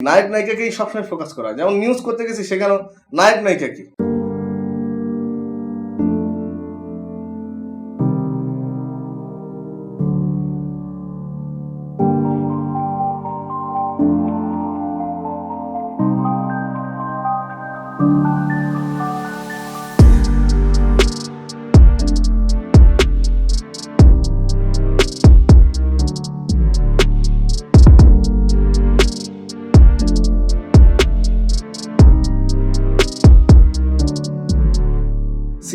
নায়ক নায়িকাকেই সবসময় ফোকাস করা। যেমন নিউজ করতে গেছি সেখানেও নায়ক নায়িকা কি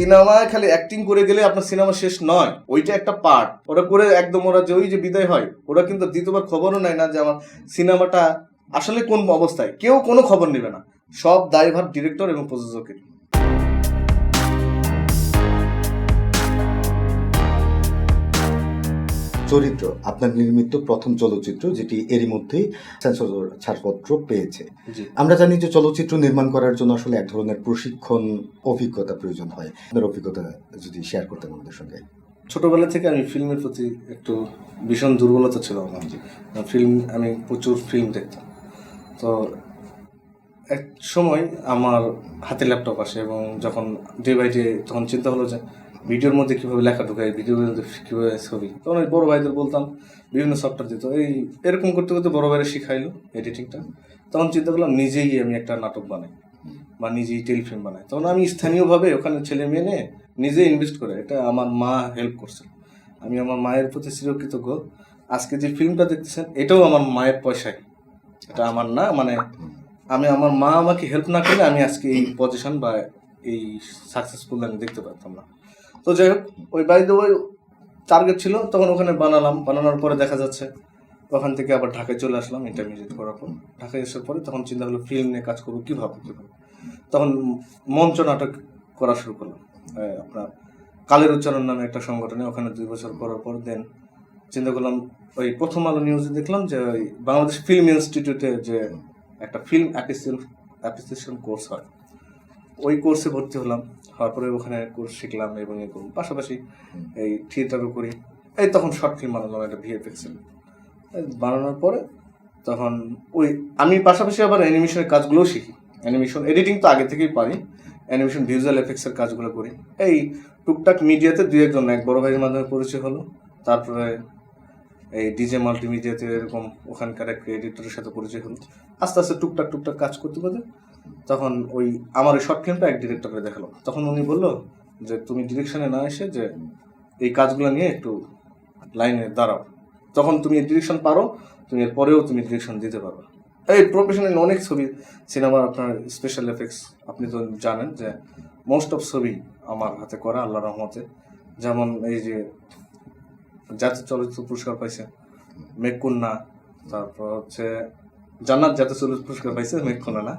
সিনেমায় খালি অ্যাক্টিং করে গেলে আপনার সিনেমা শেষ নয়। ওইটা একটা পার্ট ওরা করে একদম ওরা যে ওই যে বিদায় হয়, ওরা কিন্তু দ্বিতীয়বার খবরও নেয় না যে আমার সিনেমাটা আসলে কোন অবস্থায়। কেউ কোনো খবর নেবে না। সব দায়ভার ডিরেক্টর এবং প্রযোজকের। চরিত্র আপনার নির্মিত প্রথম চলচ্চিত্র যেটি এরই মধ্যেই সেন্সর ছাড়পত্র পেয়েছে। আমরা জানি যে চলচ্চিত্র নির্মাণ করার জন্য আসলে এক ধরনের প্রশিক্ষণ অভিজ্ঞতা প্রয়োজন হয়। আপনার অভিজ্ঞতা যদি শেয়ার করতেন আমাদের সঙ্গে। ছোটবেলা থেকে আমি ফিল্মের প্রতি একটু ভীষণ দুর্বলতা ছিল আমার ফিল্ম আমি প্রচুর ফিল্ম দেখতাম। তো এক সময় আমার হাতে ল্যাপটপ আসে এবং যখন ডে বাই ডে তখন চিন্তা হলো যে ভিডিওর মধ্যে কীভাবে লেখা ঢুকাই ভিডিওর মধ্যে কীভাবে ছবি? তখন ওই বড়ো ভাইদের বলতাম বিভিন্ন সফটওয়্যার দিত। এই এরকম করতে করতে বড়ো ভাইরা শিখাইলো এডিটিংটা তখন চিন্তা করলাম নিজেই আমি একটা নাটক বানাই বা নিজেই টেলিফিল্ম বানাই। তখন আমি স্থানীয়ভাবে ওখানে ছেলে মেয়ে নিয়ে নিজে ইনভেস্ট করে এটা আমার মা হেল্প করছে আমি আমার মায়ের প্রতি চিরকৃতজ্ঞ। আজকে যে ফিল্মটা দেখতেছেন এটাও আমার মায়ের পয়সায়। এটা আমার না মানে আমি আমার মা আমাকে হেল্প না করলে আমি আজকে এই পজিশন বা এই সাকসেসফুল আমি দেখতে পারতাম না। তো যাই হোক, ওই বাড়িতে ওই টার্গেট ছিল, তখন ওখানে বানালাম। বানানোর পরে দেখা যাচ্ছে, ওখান থেকে আবার ঢাকায় চলে আসলাম ইন্টারমিডিয়েট করার পর। ঢাকায় আসার পরে তখন চিন্তা হলো ফিল্ম নিয়ে কাজ করব কীভাবে কীভাবে তখন মঞ্চ নাটক করা শুরু করলাম। আপনার কালের উচ্চারণ নামে একটা সংগঠনে, ওখানে দুই বছর করার পর দেন চিন্তা করলাম, ওই প্রথম আলো নিউজে দেখলাম যে ওই বাংলাদেশ ফিল্ম ইনস্টিটিউটে যে একটা ফিল্ম অ্যাপ্রিসিয়েশন অ্যাপ্রিসিয়েশন কোর্স হয়। ওই কোর্সে ভর্তি হলাম। হওয়ার পরে ওখানে কোর্স শিখলাম এবং এ করলাম। পাশাপাশি এই থিয়েটারও করি। এই তখন শর্ট ফিল্ম বানালাম একটা ভিএফএক্সেল বানানোর পরে তখন ওই আমি পাশাপাশি আবার অ্যানিমেশনের কাজগুলোও শিখি। অ্যানিমেশন এডিটিং তো আগে থেকেই পারি। অ্যানিমেশন ভিজুয়াল এফেক্টসের কাজগুলো করি। এই টুকটাক মিডিয়াতে দুই একজন এক বড় ভাইয়ের মাধ্যমে পরিচয় হলো। তারপরে এই ডিজে মাল্টিমিডিয়াতে এরকম ওখানকার এক এডিটরের সাথে পরিচয় হলো। আস্তে আস্তে টুকটাক টুকটাক কাজ করতে করতে তখন ওই আমার ওই শর্ট ফিল্মটা এক ডিরেক্টরকে দেখাল। তখন উনি বলল যে, তুমি ডিরেকশনে না এসে যে, এই কাজগুলো নিয়ে একটু লাইনে দাঁড়াও। তখন তুমি ডিরেকশন পারো, তুমি এর পরেও তুমি ডিরেকশন দিতে পারো। এই প্রফেশনাল অনেক ছবি সিনেমার আপনার স্পেশাল এফেক্টস আপনি তো জানেন যে মোস্ট অফ ছবি আমার হাতে করা আল্লাহ রহমতে। যেমন এই যে, জাতীয় চলচ্চিত্র পুরস্কার পাইছে মেঘকন্যা তারপর হচ্ছে জান্নাত জাতীয় চলচ্চিত্র পুরস্কার পাইছে মেঘকন্যা না।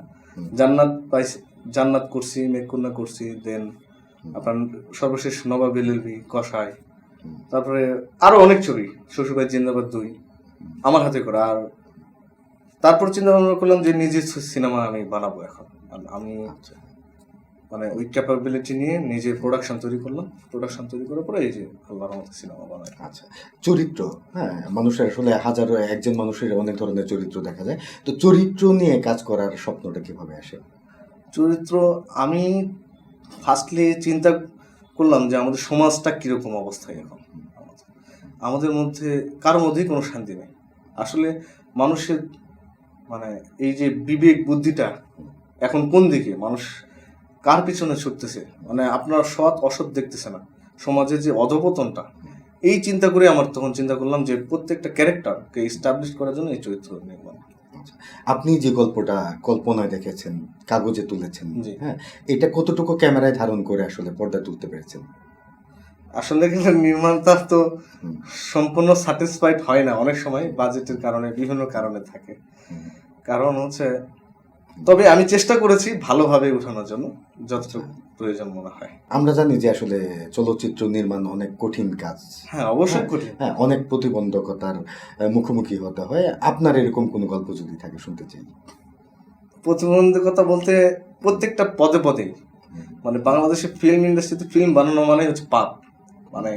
জান্নাত পাইছে, জান্নাত করছি, মেঘকন্যা করছি দেন আপনার সর্বশেষ নবাব এলএলবি কষায় তারপরে আরও অনেক ছবি শ্বশুরবাই জিন্দাবাদ দুই, আমার হাতে করে, আর তারপর চিন্তা ভাবনা করলাম যে নিজের সিনেমা আমি বানাবো এখন। আমি মানে ওই ক্যাপাবিলিটি নিয়ে নিজে প্রোডাকশন তৈরি করলাম প্রোডাকশন তৈরি করার পরে এই যে আল্লাহর মতো সিনেমা বানাই আচ্ছা চরিত্র হ্যাঁ মানুষের আসলে হাজারো একজন মানুষের অনেক ধরনের চরিত্র দেখা যায়। তো চরিত্র নিয়ে কাজ করার স্বপ্নটা কীভাবে আসে? চরিত্র আমি ফার্স্টলি চিন্তা করলাম যে আমাদের সমাজটা কীরকম অবস্থায় এখন। আমাদের মধ্যে কারোর মধ্যেই কোনো শান্তি নেই। আসলে মানুষের মানে এই যে বিবেক বুদ্ধিটা এখন কোন দিকে? মানুষ কার পিছনে ছুটতেছে? মানে আপনার সৎ অসৎ দেখতেছে না। সমাজের যে অধপতনটা এই চিন্তা করে আমার তখন চিন্তা করলাম যে প্রত্যেকটা ক্যারেক্টারকে এস্টাবলিশ করার জন্য এই চরিত্র নির্মাণ। আপনি যে গল্পটা কল্পনায় দেখেছেন কাগজে তুলেছেন। হ্যাঁ এটা কতটুকু ক্যামেরায় ধারণ করে আসলে পর্দা তুলতে পেরেছেন? আসলে কিন্তু নির্মাণটা তো সম্পূর্ণ স্যাটিসফাইড হয় না অনেক সময় বাজেটের কারণে বিভিন্ন কারণে থাকে। কারণ হচ্ছে তবে আমি চেষ্টা করেছি ভালোভাবে উঠানোর জন্য যতটুকু প্রয়োজন মনে হয়। আমরা জানি যে আসলে চলচ্চিত্র নির্মাণ অনেক কঠিন কাজ। হ্যাঁ অবশ্যই কঠিন। হ্যাঁ অনেক প্রতিবন্ধকতার মুখোমুখি হতে হয়। আপনার এরকম কোনো গল্প যদি থাকে শুনতে চাই। প্রতিবন্ধকতা বলতে প্রত্যেকটা পদে পদেই। মানে বাংলাদেশের ফিল্ম ইন্ডাস্ট্রিতে ফিল্ম বানানো মানে হচ্ছে পাপ। মানে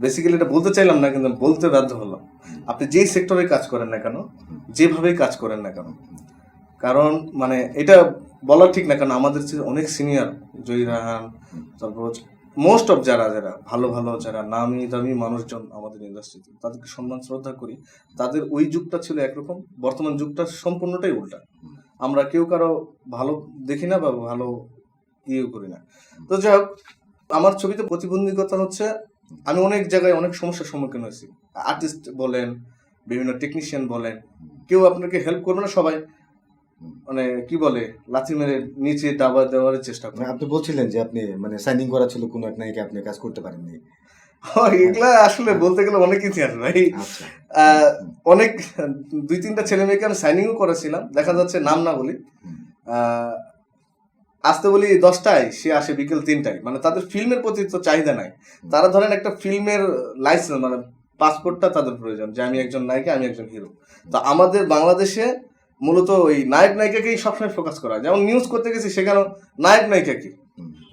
বেসিক্যালি এটা বলতে চাইলাম না কিন্তু বলতে বাধ্য হলাম। আপনি যেই সেক্টরে কাজ করেন না কেন যেভাবেই কাজ করেন না কেন কারণ মানে এটা বলা ঠিক না, কারণ আমাদের অনেক সিনিয়র জয়ী রাহান তারপর মোস্ট অফ যারা যারা, ভালো ভালো যারা, নামি দামি মানুষজন আমাদের ইন্ডাস্ট্রিতে তাদেরকে সম্মান, শ্রদ্ধা করি। তাদের ওই যুগটা ছিল একরকম, বর্তমান যুগটা সম্পূর্ণটাই উল্টা। আমরা কেউ কারও ভালো দেখি না বা ভালো ইয়েও করি না। তো যাই হোক, আমার ছবিতে প্রতিবন্ধকতা হচ্ছে, আমি অনেক জায়গায় অনেক সমস্যার সম্মুখীন হয়েছি। আর্টিস্ট বলেন, বিভিন্ন টেকনিশিয়ান বলেন, কেউ আপনাকে হেল্প করবে না সবাই। মানে কি বলে লাচি মেরে নিচে দাবা দেওয়ার চেষ্টা করে। মানে আপনি বলছিলেন যে আপনি মানে সাইনিং করা ছিল কোনো এক নায়িকা আপনি কাজ করতে পারেননি। এগুলা আসলে বলতে গেলে অনেক ইতিহাস ভাই। আচ্ছা। অনেক দুই তিনটা ছেলে মেয়েকে আমি সাইনিংও করেছিলাম দেখা যাচ্ছে নাম না বলি। আসতে বলি দশটায় সে আসে বিকেল তিনটায়। মানে তাদের ফিল্মের প্রতি তো চাহিদা নাই। তারা ধরেন একটা ফিল্মের লাইসেন্স মানে পাসপোর্টটা তাদের প্রয়োজন যে আমি একজন নায়িকা আমি একজন হিরো তো আমাদের বাংলাদেশে মূলত ওই নায়ক নায়িকাকেই সবসময় ফোকাস করা হয়। যেমন নিউজ করতে গেছি সেখানে নায়ক নায়িকাকে।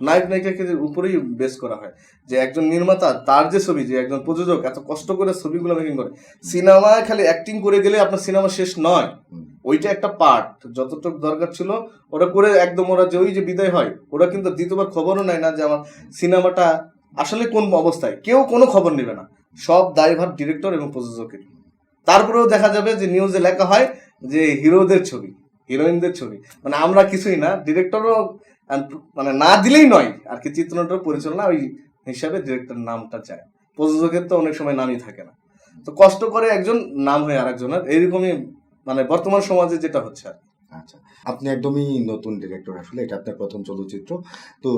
নায়ক নায়িকাকে উপরেই বেস করা হয়। যে একজন নির্মাতা তার যে ছবি যে একজন প্রযোজক এত কষ্ট করে ছবিগুলো মেকিং করে সিনেমায় খালি অ্যাক্টিং করে গেলে আপনার সিনেমা শেষ নয়। ওইটা একটা পার্ট যতটুকু দরকার ছিল ওরা করে একদম ওরা যে ওই যে বিদায় হয় ওরা কিন্তু দ্বিতীয়বার খবরও নেয় না যে আমার সিনেমাটা আসলে কোন অবস্থায়। কেউ কোনো খবর নেবে না। সব দায়ভার ডিরেক্টর এবং প্রযোজকের তারপরেও দেখা যাবে যে নিউজে লেখা হয় যে হিরোদের ছবি হিরোইনদের ছবি। মানে আমরা কিছুই না ডিরেক্টরও মানে না দিলেই নয় আর কি চিত্রনাট্য পরিচালনা ওই হিসাবে ডিরেক্টর নামটা চায়। প্রযোজকের তো অনেক সময় নামই থাকে না। তো কষ্ট করে একজন নাম হয় আরেকজনের এইরকমই মানে বর্তমান সমাজে যেটা হচ্ছে আর। আচ্ছা আপনি একদমই নতুন ডিরেক্টর আসলে এটা আপনার প্রথম চলচ্চিত্র। তো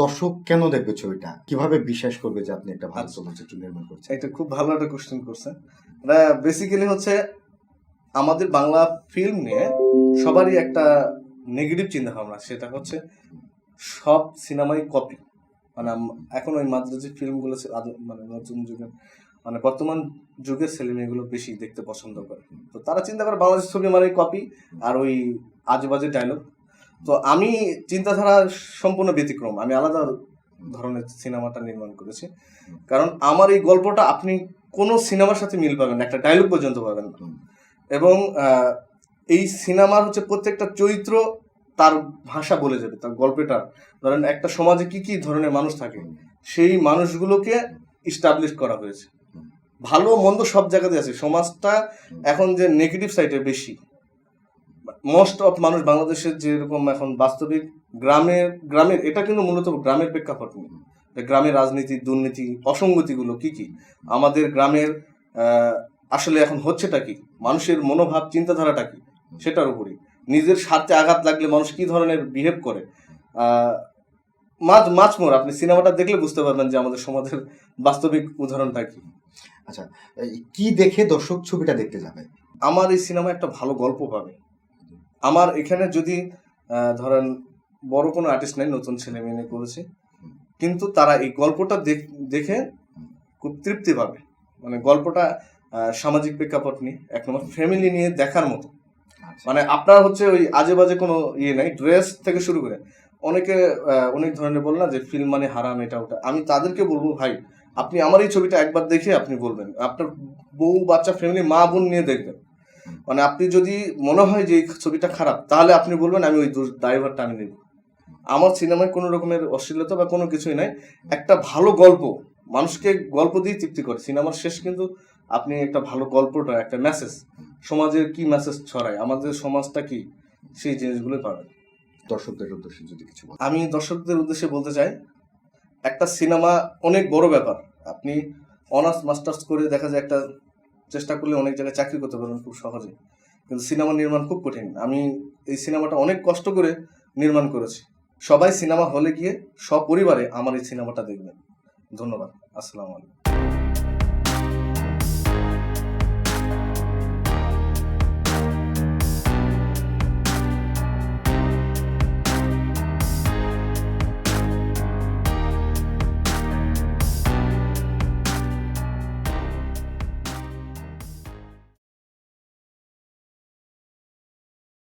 দর্শক কেন দেখবে ছবিটা? কীভাবে বিশ্বাস করবে যে আপনি একটা ভালো আচ্ছা। চলচ্চিত্র নির্মাণ করছেন? এটা খুব ভালো একটা কোশ্চেন করছেন। বেসিক্যালি হচ্ছে আমাদের বাংলা ফিল্ম নিয়ে সবারই একটা নেগেটিভ চিন্তা ভাবনা সেটা হচ্ছে সব সিনেমাই কপি মানে এখন ওই মাদ্রাজি ফিল্মগুলো মানে নতুন যুগের মানে বর্তমান যুগের ছেলে মেয়েগুলো বেশি দেখতে পছন্দ করে। তো তারা চিন্তা করে বাংলাদেশ ছবি মানে কপি আর ওই আজেবাজে ডায়লগ তো আমি চিন্তাধারা সম্পূর্ণ ব্যতিক্রম। আমি আলাদা ধরনের সিনেমাটা নির্মাণ করেছি। কারণ আমার এই গল্পটা আপনি কোনো সিনেমার সাথে মিল পাবেন না একটা ডায়লগ পর্যন্ত পাবেন না। এবং এই সিনেমার হচ্ছে প্রত্যেকটা চরিত্র তার ভাষা বলে যাবে তার গল্পটা ধরেন একটা সমাজে কি কি ধরনের মানুষ থাকে সেই মানুষগুলোকে ইস্টাবলিশ করা হয়েছে। ভালো মন্দ সব জায়গাতে আছে। সমাজটা এখন যে নেগেটিভ সাইডে বেশি মোস্ট অফ মানুষ বাংলাদেশের যেরকম এখন বাস্তবিক গ্রামের গ্রামের এটা কিন্তু মূলত গ্রামের প্রেক্ষাপট নিয়ে। যে গ্রামের রাজনীতি দুর্নীতি অসঙ্গতিগুলো কি কি? আমাদের গ্রামের আসলে এখন হচ্ছেটা কি? মানুষের মনোভাব চিন্তাধারাটা কি? সেটার উপরই। নিজের স্বার্থে আঘাত লাগলে মানুষ কি ধরনের বিহেভ করে? আহ, মাঝ মাঝমোর আপনি সিনেমাটা দেখলে বুঝতে পারবেন যে আমাদের সমাজের বাস্তবিক উদাহরণটা কি। আচ্ছা কি দেখে দর্শক ছবিটা দেখতে যাবে? আমার এই সিনেমা একটা ভালো গল্প পাবে। আমার এখানে যদি ধরেন বড় কোনো আর্টিস্ট নাই নতুন ছেলে মেয়ে করেছে কিন্তু তারা এই গল্পটা দেখ- খুব তৃপ্তি পাবে। মানে গল্পটা সামাজিক প্রেক্ষাপট নিয়ে এক নম্বর ফ্যামিলি নিয়ে দেখার মতো। আচ্ছা। মানে আপনার হচ্ছে ওই আজে বাজে কোনো ইয়ে নাই ড্রেস থেকে শুরু করে। অনেকে অনেক ধরনের বল না যে ফিল্ম মানে হারাম এটা ওটা। আমি তাদেরকে বলব ভাই আপনি আমার এই ছবিটা একবার দেখে আপনি বলবেন। আপনার বউ বাচ্চা ফ্যামিলি মা বোন নিয়ে দেখবেন। মানে আপনি যদি মনে হয় যে এই ছবিটা খারাপ তাহলে আপনি বলবেন আমি ওই দায়ভারটা আমি নেব। আমার সিনেমায় কোনো রকমের অশ্লীলতা বা কোনো কিছুই নাই। একটা ভালো গল্প মানুষকে গল্প দিয়ে তৃপ্তি করে। সিনেমার শেষ কিন্তু আপনি একটা ভালো গল্পটা একটা মেসেজ সমাজের কি মেসেজ ছড়ায় আমাদের সমাজটা কি সেই জিনিসগুলো পাবেন। দর্শকদের উদ্দেশ্যে যদি কিছু আমি দর্শকদের উদ্দেশ্যে বলতে চাই একটা সিনেমা অনেক বড় ব্যাপার। আপনি অনার্স মাস্টার্স করে দেখা যায় একটা চেষ্টা করলে অনেক জায়গায় চাকরি করতে পারবেন খুব সহজে। কিন্তু সিনেমা নির্মাণ খুব কঠিন। আমি এই সিনেমাটা অনেক কষ্ট করে নির্মাণ করেছি। সবাই সিনেমা হলে গিয়ে সপরিবারে আমার এই সিনেমাটা দেখবেন। ধন্যবাদ। আসসালামু আলাইকুম।